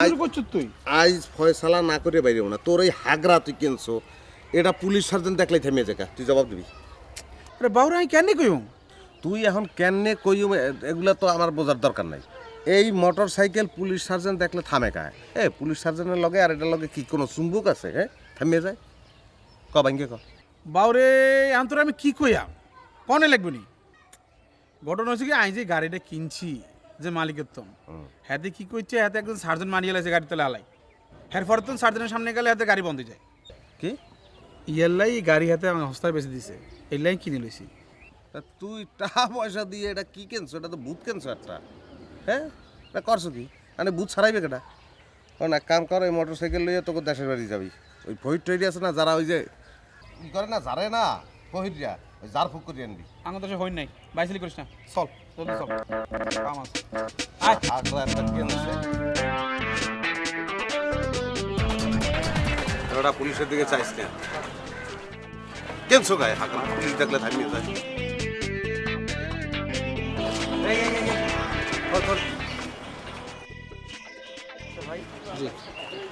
আজ ফয়সালা না করে বাইরেও না। তোর এই হাগরা তুই কিনছো এটা পুলিশ সার্জন দেখলে থেমে জায়গা তুই জবাব দিবি? আরে বাবুরা আমি কেন কইম? তুই এখন কেনে কইম? এগুলা তো আমার বোঝার দরকার নাই। এই মোটর সাইকেল পুলিশ সার্জন দেখলে থামে কায় এ পুলিশ সার্জনের লগে আর এটার লগে কি কোনো চুম্বুক আছে হ্যাঁ? থামিয়ে যায়। ক ভাঙ্গে ক। বাউরে আন্তর আমি কি কইয়াম কনে লাগবে নি? ঘটনা হচ্ছে কি আমি যে গাড়িটা কিনছি যে মালিকের তো হাতে কি করছে হাতে একজন সার্জন মানিয়ে লাগছে গাড়ি তোলা আলাই। হ্যার পরে তো সার্জনের সামনে গেলে হাতে গাড়ি বন্ধ যায়। কি? ইয়াল্লাই গাড়ি হাতে আমার হস্তায় বেঁচে দিছে। এই লাই কিনে লইছি। তা তুই টাকা পয়সা দিয়ে এটা কি কেনছো? এটা তো ভূত কেনছো একটা। হ্যাঁ? এটা করছ কি? মানে ভূত ছাড়াইবে কেটা কারণ এক কাম কর ওই মোটর সাইকেল লইয়া তোকে দেশের বাড়ি যাবি। ওই ফহির টহির আছে না যারা ওই যে করে না যারে না? ফহিরিয়া ওই জার ফুক করে আনবি। আমার দেশে হই নাই। বাইসিলি করিস না। চল। জলদি চল। কাম আছে। আয়। আগরা একটা কেনছে ওটা পুলিশের দিকে চাইছ না। কেনছো গায়ে হাগরা পুলিশ দেখলে থামিয়ে যায়।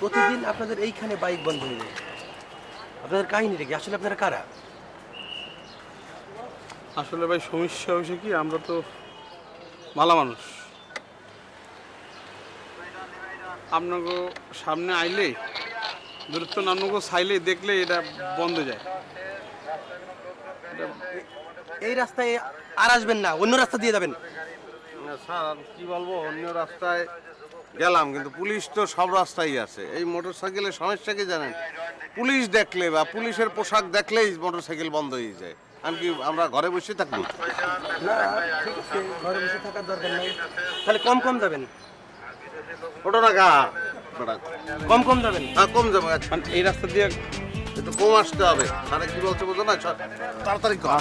প্রতিদিন আপনাদের এইখানে বাইক বন্ধ হয়ে যায়। আপনাদের কাহিনীটা কি? আসলে আপনারা কারা? আসলে ভাই সমস্যা হয়েছে কি আমরা তো ভালো মানুষ। আপনাকে সামনে আইলে দূরত্ব নামনগো চাইলে দেখলে এটা বন্ধ যায়। এই রাস্তায় আর আসবেন না অন্য রাস্তা দিয়ে যাবেন। স্যার কি বলব অন্য রাস্তায় গেলাম কিন্তু পুলিশ তো সব রাস্তায় আছে। এই মোটর সাইকেলের সমস্যা কি জানেন? পুলিশ দেখলে বা পুলিশের পোশাক দেখলেই মোটর সাইকেল বন্ধ হয়ে যায়। আমি কি আমরা ঘরে বসে থাকব? না ঠিক আছে ঘরে বসে থাকার দরকার নেই। তাহলে কম কম যাবেন ওটা না গা। কম কম যাবেন হ্যাঁ কম যাব এই রাস্তা দিয়ে একটু কম আসতে হবে। তাহলে কি বলছে বোঝো না? ছ- তাড়াতাড়ি কর।